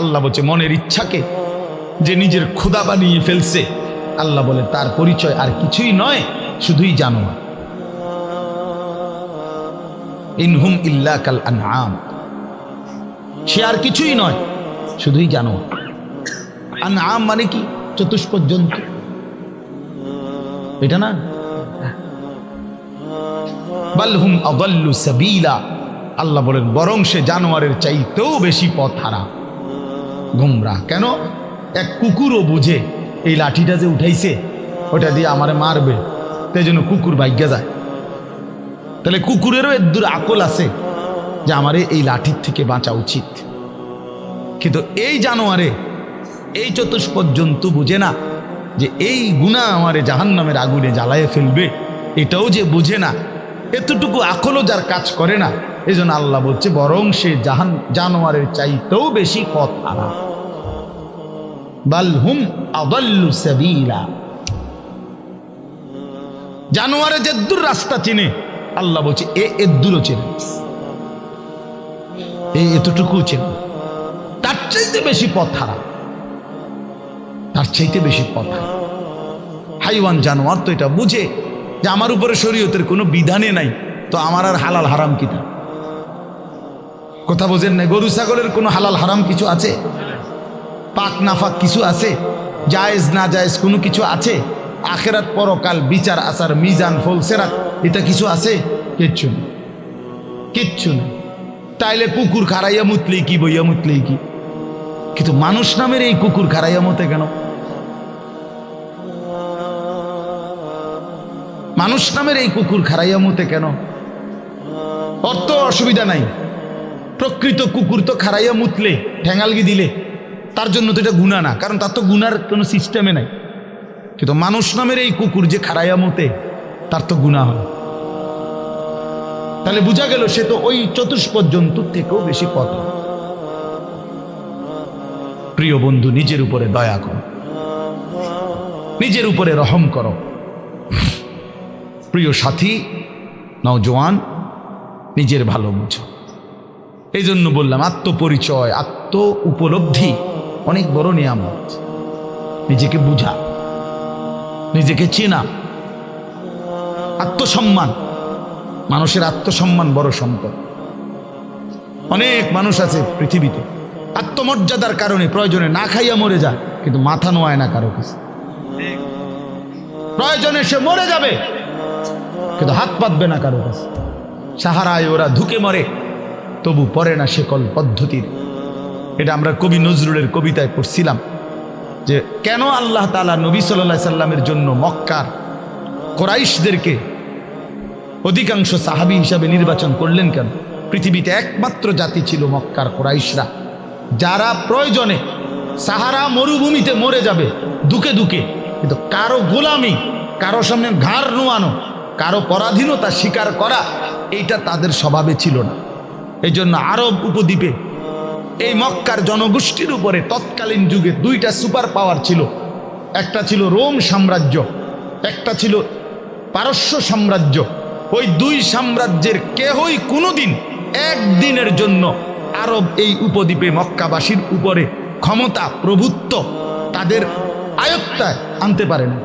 আল্লাহ বলছে, মনের ইচ্ছাকে যে নিজের ক্ষুদা বানিয়ে ফেলছে, আল্লাহ বলে, তার পরিচয় আর কিছুই নয়, শুধুই জানোয়ার ইনহুম ইল্লা কাল আনআম। সে আর কিছুই নয়, শুধুই জানোয়ার আনআম মানে কি? চতুষ্পদ জন্তু এটা না? বালহুম আদাল্লু সাবিলা। আল্লাহ বলেন, বরং সে জানোয়ারের চাইতেও বেশি পথ হারা গুমরা। কেন? এক কুকুরও বোঝে এই লাঠিটা যে উঠাইছে, ওটা দিয়ে আমারে মারবে। তাই জন্য কুকুর ভাগ্যা যায়। তাহলে কুকুরেরও এদূর আকল আছে যে আমারে এই লাঠির থেকে বাঁচা উচিত। কিন্তু এই জানোয়ারে এই চতুষ্পদ জন্তু বুঝে না যে এই গুণা আমারে জাহান্নামের আগুনে জ্বালায় ফেলবে। এটাও যে বুঝে না, এতটুকু আকলও যার কাজ করে না। এই জন্য আল্লাহ বলছে, বরং সে জাহান, জানোয়ারের চাইতেও বেশি পথ হারা। বালহুম আদাল্লু সাবিলা। জানোয়ারে যে দূর রাস্তা চিনে, আল্লাহ বলছে, এ চেনে এতটুকু চেনে তার চাইতে বেশি পথ হারা। তার চাইতে বেশি পথ হারা। হাইওয়ান জানোয়ার তো এটা বুঝে যে আমার উপরে শরীয়তের কোনো বিধানে নাই, তো আমার আর হালাল হারাম কিতা কথা বোঝেন না গরু, ছাগলের কোনো হালাল, হারাম কিছু আছে? পাক, নাফাক কিছু আছে? জায়েজ, না জায়েজ কোনো কিছু আছে? আখেরাত, পরকাল, বিচার, আচার, মিজান ফলসেরাত এটা কিছু আছে? কিচ্ছু না কিচ্ছু না তাইলে কুকুর খারাইয়া মুতলেই কি, বইয়া মুতলেই কি? কিন্তু মানুষ নামের এই কুকুর খারাইয়া মতে কেন? মানুষ নামের এই কুকুর খারাইয়া মতে কেন? অর্থ অসুবিধা নাই। প্রকৃত কুকুর তো খারাইয়া মুতলে ঠ্যাঙ্গালগি দিলে। তার জন্য তো এটা গুণা না, কারণ তার তো গুনার কোনো সিস্টেমে নাই। কিন্তু মানুষ নামের এই কুকুর যে খারাইয়া মতে, তার তো গুণা হয়। তাহলে বোঝা গেল সে তো ওই চতুষ্পদ থেকেও বেশি পথ। প্রিয় বন্ধু, নিজের উপরে দয়া করো। নিজের উপরে রহম করো। প্রিয় সাথী, নওজোয়ান, নিজের ভালো বুঝো। এই জন্য বললাম, আত্মপরিচয় আত্ম উপলব্ধি অনেক বড় নিয়ামত। নিজেকে বুঝা, নিজেকে চেনা, আত্মসম্মান। মানুষের আত্মসম্মান বড় সম্পদ। অনেক মানুষ আছে পৃথিবীতে, আত্মমর্যাদার কারণে প্রয়োজনে না খাইয়া মরে যায়, কিন্তু মাথা নোয়ায় না কারও কাছে। প্রয়োজনে সে মরে যাবে, কিন্তু হাত পাতবে না কারও কাছে। সাহারায় ওরা ধুকে মরে। তবু পরে না সেকল পদ্ধতির। এটা আমরা কবি নজরুলের কবিতায় পড়ছিলাম যে কেন আল্লাহ তালা নবী সাল্লা সাল্লামের জন্য মক্কার কোরাইশদেরকে অধিকাংশ সাহাবি হিসাবে নির্বাচন করলেন কেন? পৃথিবীতে একমাত্র জাতি ছিল মক্কার কোরাইশরা। যারা প্রয়োজনে সাহারা মরুভূমিতে মরে যাবে, দুকে দুকে। কিন্তু কারও গোলামি, কারও সামনে ঘাড় নোয়ানো, কারও পরাধীনতা স্বীকার করা, এইটা তাদের স্বভাবে ছিল না। এই জন্য আরব উপদ্বীপে এই মক্কার জনগোষ্ঠীর উপরে তৎকালীন যুগে দুইটা সুপার পাওয়ার ছিল। একটা ছিল রোম সাম্রাজ্য, একটা ছিল পারস্য সাম্রাজ্য। ওই দুই সাম্রাজ্যের কেহই কোনোদিন একদিনের জন্য আরব এই উপদ্বীপে মক্কাবাসীর উপরে ক্ষমতা প্রভুত্ব তাদের আয়ত্তায় আনতে পারে না।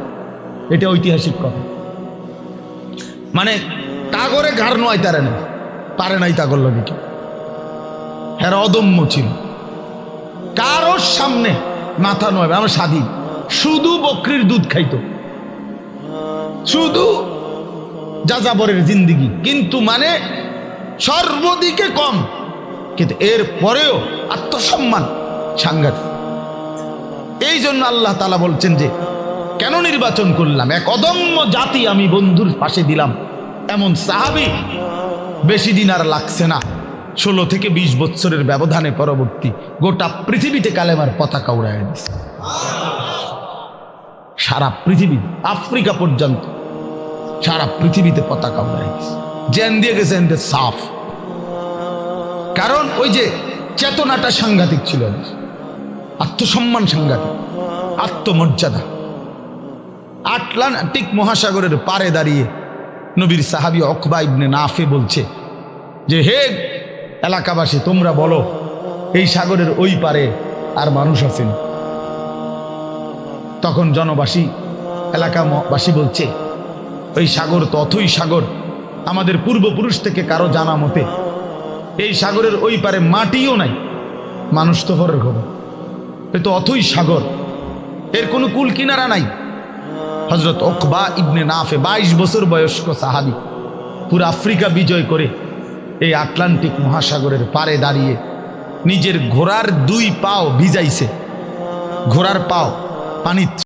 এটা ঐতিহাসিক কথা। মানে তাগরে ঘাড় নয় তারে না, পারে নাই তাগর লগে কেউ হ্যাঁ অদম্য ছিল। কারোর সামনে মাথা নয়, আমার স্বাধীন। শুধু বকরির দুধ খাইতো। শুধু যাযাবরের জিন্দিগি। কিন্তু মানে সর্বদিকে কম। কিন্তু এর পরেও আত্মসম্মান সাংঘাতিক। এই জন্য আল্লাহ তালা বলছেন যে, কেন নির্বাচন করলাম? এক অদম্য জাতি আমি বন্ধুর পাশে দিলাম। এমন সাহাবি বেশি দিন আর লাগছে না। ষোলো থেকে ২০ বৎসরের ব্যবধানে পরবর্তী গোটা পৃথিবীতে কালেমার পতাকা উড়াই দিছে। সারা পৃথিবী, আফ্রিকা পর্যন্ত সারা পৃথিবীতে পতাকা উড়াই দিছে। জেন দিয়ে গেছে সাফ। কারণ ওই যে চেতনাটা সাংঘাতিক ছিল আত্মসম্মান সাংঘাতিক, আত্মমর্যাদা। আটলান্টিক মহাসাগরের পারে দাঁড়িয়ে নবীর সাহাবি অকবা ইবনে নাফে বলছে যে, হে এলাকাবাসী, তোমরা বলো, এই সাগরের ওই পারে আর মানুষ আছেন? তখন জনবাসী, এলাকাবাসী বলছে, ওই সাগর তো অথই সাগর। আমাদের পূর্বপুরুষ থেকে কারও জানা মতে, এই সাগরের ওই পারে মাটিও নাই। মানুষ তো হরের খবর। এ তো অথই সাগর। এর কোনো কুল কিনারা নাই। হজরত ওকবা ইবনে নাফে, বাইশ বছর বয়স্ক সাহাবি, পুরো আফ্রিকা বিজয় করে এই আটলান্টিক মহাসাগরের পারে দাঁড়িয়ে নিজের ঘোড়ার দুই পাও ভিজাইছে। ঘোড়ার পাও পানি